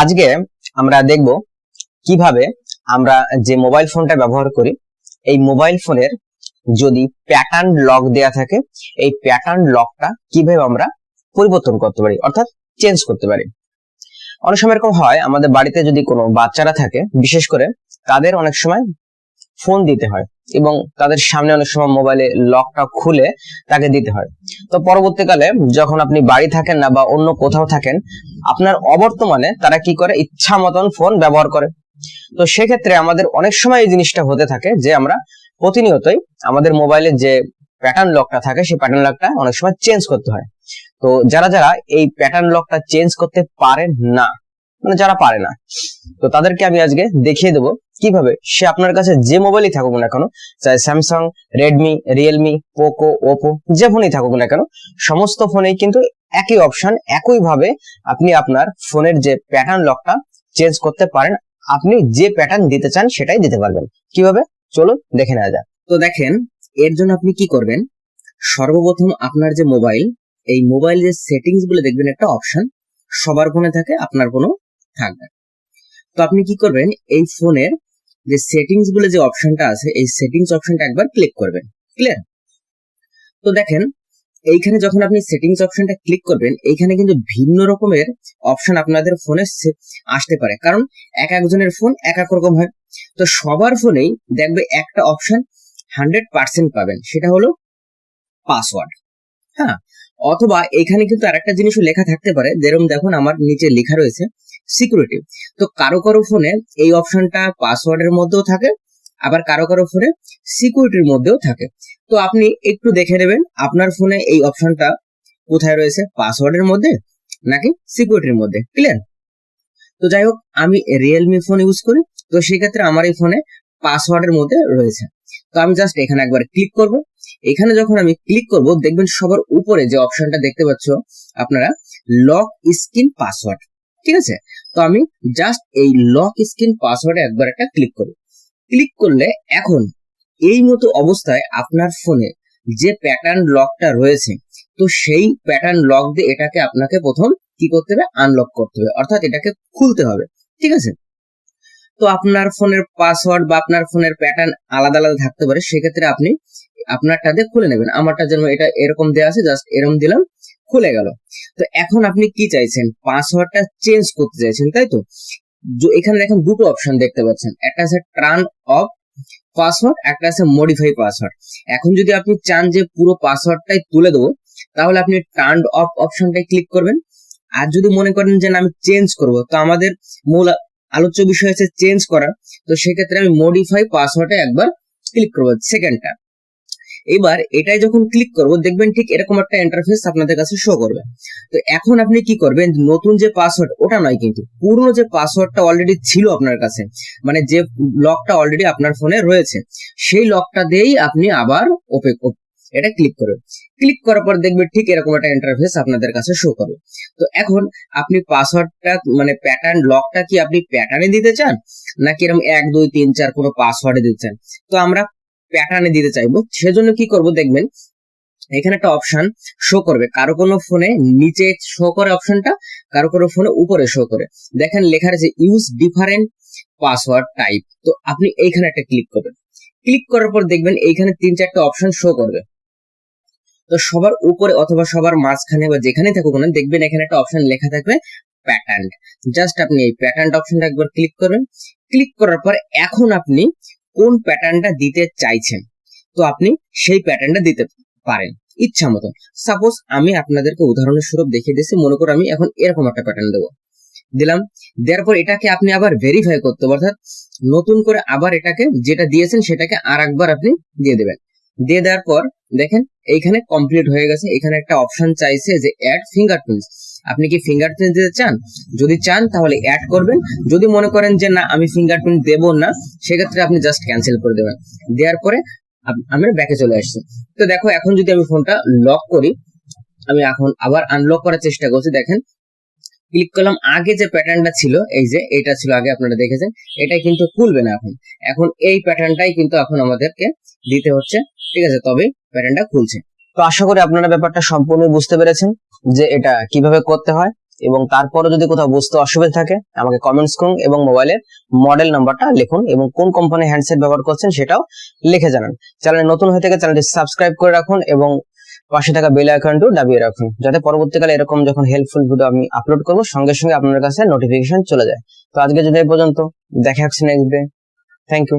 আজকে আমরা দেখব কীভাবে আমরা যে মোবাইল ফোনটা ব্যবহার করি, এই মোবাইল ফোনের যদি প্যাটার্ন লক দেয়া থাকে, এই প্যাটার্ন লকটা কীভাবে আমরা পরিবর্তন করতে পারি, অর্থাৎ চেঞ্জ করতে পারি। অনেক সময় এরকম হয়, আমাদের বাড়িতে যদি কোনো বাচ্চারা থাকে, বিশেষ করে তাদের অনেক সময় ফোন দিতে হয় এবং তাদের সামনে অনেক সময় মোবাইলে লকটা খুলে তাকে দিতে হয়। তো পরবর্তীকালে যখন আপনি বাড়ি থাকেন না বা অন্য কোথাও থাকেন, আপনার অবর্তমানে তারা কি করে? ইচ্ছা মতন ফোন ব্যবহার করে। তো সেক্ষেত্রে আমাদের অনেক সময় এই জিনিসটা হতে থাকে যে আমরা প্রতিনিয়তই আমাদের মোবাইলে যে প্যাটার্ন লকটা থাকে, সেই প্যাটার্ন লকটা অনেক সময় চেঞ্জ করতে হয়। তো যারা যারা এই প্যাটার্ন লকটা চেঞ্জ করতে পারেন না মানে যারা পারে না। তো তাদেরকে আমি আজকে দেখিয়ে দেবো কীভাবে সে আপনার কাছে যে মোবাইলই থাকুক না কেন, চাই Samsung Redmi Realme Poco Oppo যে ফোনই থাকুক না কেন, সমস্ত ফোনেই কিন্তু একই অপশন একই ভাবে আপনি আপনার ফোনের যে প্যাটার্ন লকটা চেঞ্জ করতে পারেন, আপনি যে প্যাটার্ন দিতে চান সেটাই দিতে পারবেন। কীভাবে? চলুন দেখে নেওয়া যাক। তো দেখেন, এর জন্য আপনি কি করবেন? সর্বপ্রথম আপনার যে মোবাইল এই মোবাইল যে সেটিংসগুলো দেখবেন একটা অপশন সবার ফোনে থাকে আপনার কোনো থাকবে। তো আপনি কি করবেন, এই ফোনের যে সেটিংস বলে যে অপশনটা আছে, এই সেটিংস অপশনটা একবার ক্লিক করবেন। ক্লিয়ার তো দেখেন, এইখানে যখন আপনি সেটিংস অপশনটা ক্লিক করবেন, এইখানে কিন্তু ভিন্ন রকমের অপশন আপনাদের ফোনে আসতে পারে। কারণ এক একজনের ফোন এক এক রকম হয়। তো সবার ফোনেই দেখবে একটা অপশন হান্ড্রেড পার্সেন্ট পাবেন, সেটা হলো পাসওয়ার্ড হ্যাঁ? অথবা এখানে কিন্তু আরেকটা জিনিসও লেখা থাকতে পারে যেরকম দেখুন আমার নিচে লেখা রয়েছে সিকিউরিটি তো কারও কারও ফোনে এই অপশনটা পাসওয়ার্ডের মধ্যেও থাকে, আবার কারও কারও ফোনে সিকিউরিটির মধ্যেও থাকে। তো আপনি একটু দেখে নেবেন আপনার ফোনে এই অপশনটা কোথায় রয়েছে পাসওয়ার্ডের মধ্যে নাকি সিকিউরিটির মধ্যে ক্লিয়ার তো যাই হোক, আমি রিয়েলমি ফোন ইউজ করি, তো সেক্ষেত্রে আমার এই ফোনে পাসওয়ার্ডের মধ্যে রয়েছে। তো আমি জাস্ট এখানে একবার ক্লিক করব। এখানে যখন আমি ক্লিক করব, দেখবেন সবার উপরে যে অপশনটা দেখতে পাচ্ছ, আপনারা লক স্ক্রিন পাসওয়ার্ড ঠিক আছে? তো আমি জাস্ট এই লক স্ক্রিন পাসওয়ার্ডে একবার একটা ক্লিক করব ক্লিক করলে এখন এই মতো অবস্থায় আপনার ফোনে যে প্যাটার্ন লকটা রয়েছে, তো সেই প্যাটার্ন লক দিয়ে এটাকে আপনাকে প্রথম কি করতে হবে? আনলক করতে হবে। অর্থাৎ এটাকে খুলতে হবে। ঠিক আছে? তো আপনার ফোনের পাসওয়ার্ড বা আপনার ফোনের প্যাটার্ন আলাদা আলাদা থাকতে পারে। সেক্ষেত্রে আপনি আপনারটা দিয়ে খুলে নেবেন। আমারটা যেন এটা এরকম দেওয়া আছে জাস্ট এরকম দিলাম। খুলে গেল। তো এখন আপনি কি চাইছেন? পাসওয়ার্ডটা চেঞ্জ করতে চাইছেন, তাই তো? এখানে দেখেন দুটো অপশন দেখতে পাচ্ছেন। একটা আছে টার্ন অফ পাসওয়ার্ড, একটা আছে মডিফাই পাসওয়ার্ড। এখন যদি আপনি চান যে পুরো পাসওয়ার্ডটাই তুলে দেবো, তাহলে আপনি টার্ন অফ অপশনটাই ক্লিক করবেন। আর যদি মনে করেন যে আমি চেঞ্জ করব, তো আমাদের মূল আলোচ্য বিষয় হচ্ছে চেঞ্জ করা। তো সেক্ষেত্রে আমি মডিফাই পাসওয়ার্ডে একবার ক্লিক করব সেকেন্ডটা। এবার এটাই যখন ক্লিক করব, দেখবেন ঠিক এরকম একটা ইন্টারফেস আপনাদের কাছে শো করবে। তো এখন আপনি কি করবেন? নতুন যে পাসওয়ার্ড ওটা নয় কিন্তু, পুরনো যে পাসওয়ার্ডটা অলরেডি ছিল আপনার কাছে মানে যে লকটা অলরেডি আপনার ফোনে রয়েছে, সেই লকটা দিয়েই আপনি আবার ওপে এটা ক্লিক করবেন ক্লিক করার পর দেখবেন ঠিক এরকম একটা ইন্টারফেস আপনাদের কাছে শো করবে। তো এখন আপনি পাসওয়ার্ডটা মানে প্যাটার্ন লকটা কি আপনি প্যাটার্নে দিতে চান? নাকি এরকম এক, দুই, তিন, চার কোনো পাসওয়ার্ডে দিতে চান? তো আমরা প্যাটার্নে দিতে চাইব। সেজন্য কি করব দেখবেন, এখানে একটা অপশন শো করবে। কারও কোনো ফোনে নিচে শো করে অপশনটা কারও কোনো ফোনে উপরে শো করে। দেখেন লেখা আছে ইউজ ডিফারেন্ট পাসওয়ার্ড টাইপ তো আপনি এইখানে একটা ক্লিক করবেন। ক্লিক করার পর দেখবেন এইখানে তিন চারটা অপশন শো করবে। তো সবার উপরে অথবা সবার মাঝখানে বা যেখানে থাকুক না, দেখবেন এখানে একটা অপশন লেখা থাকবে প্যাটার্ন জাস্ট আপনি এই প্যাটার্ন অপশনটা একবার ক্লিক করবেন। ক্লিক করার পর এখন আপনি কোন প্যাটার্নটা দিতে চাইছেন? তো আপনি সেই প্যাটার্নটা দিতে পারেন, ইচ্ছা মতো সাপোজ আমি আপনাদেরকে উদাহরণের স্বরূপ দেখিয়ে দিচ্ছি মনে করো আমি এখন এরকম একটা প্যাটার্ন দেবো। দিলাম, দেওয়ার পর এটাকে আপনি আবার ভেরিফাই করতে অর্থাৎ নতুন করে আবার এটাকে যেটা দিয়েছেন সেটাকে আর একবার আপনি দিয়ে দেবেন। দিয়ে দেওয়ার পর দেখেন, এইখানে কমপ্লিট হয়ে গেছে, এখানে একটা অপশন চাইছে যে অ্যাড ফিঙ্গারপ্রিন্টস আপনি কি ফিঙ্গারপ্রিন্ট দিতে চান? যদি চান, তাহলে অ্যাড করবেন। যদি মনে করেন যে, না, আমি ফিঙ্গারপ্রিন্ট দেব না, সেক্ষেত্রে আপনি জাস্ট ক্যান্সেল করে দেবেন। দেওয়ার পরে আমরা ব্যাকে চলে আসছি। তো দেখো, এখন যদি আমি ফোনটা লক করি, আমি এখন আবার আনলক করার চেষ্টা করছি। দেখেন ক্লিক করলাম। আগে যে প্যাটার্নটা ছিল, এই যে, এটা ছিল আগে আপনারা দেখেছেন, এটা কিন্তু খুলবে না এখন। এখন এই প্যাটার্নটাই কিন্তু এখন আমাদেরকে দিতে হচ্ছে। ঠিক আছে তবে প্যাটার্নটা খুলছে। তো আশা করি আপনারা ব্যাপারটা সম্পূর্ণ বুঝতে পেরেছেন। যে এটা কীভাবে করতে হয় এবং তারপরে যদি কোথাও বুঝতে অসুবিধা থাকে, আমাকে কমেন্টস করুন এবং মোবাইলের মডেল নাম্বারটা লিখুন এবং কোন কোম্পানির হ্যান্ডসেট ব্যবহার করছেন সেটাও লিখে জানান। চ্যানেলে নতুন হয়ে থেকে চ্যানেলটি সাবস্ক্রাইব করে রাখুন এবং পাশে থাকা বেল আইকনটিও দাবিয়ে রাখুন, যাতে পরবর্তীকালে এরকম যখন হেল্পফুল ভিডিও আমি আপলোড করব, সঙ্গে সঙ্গে আপনার কাছে নোটিফিকেশন চলে যায়। তো আজকে যদি পর্যন্ত, দেখা হচ্ছে নেক্সট ডে থ্যাংক ইউ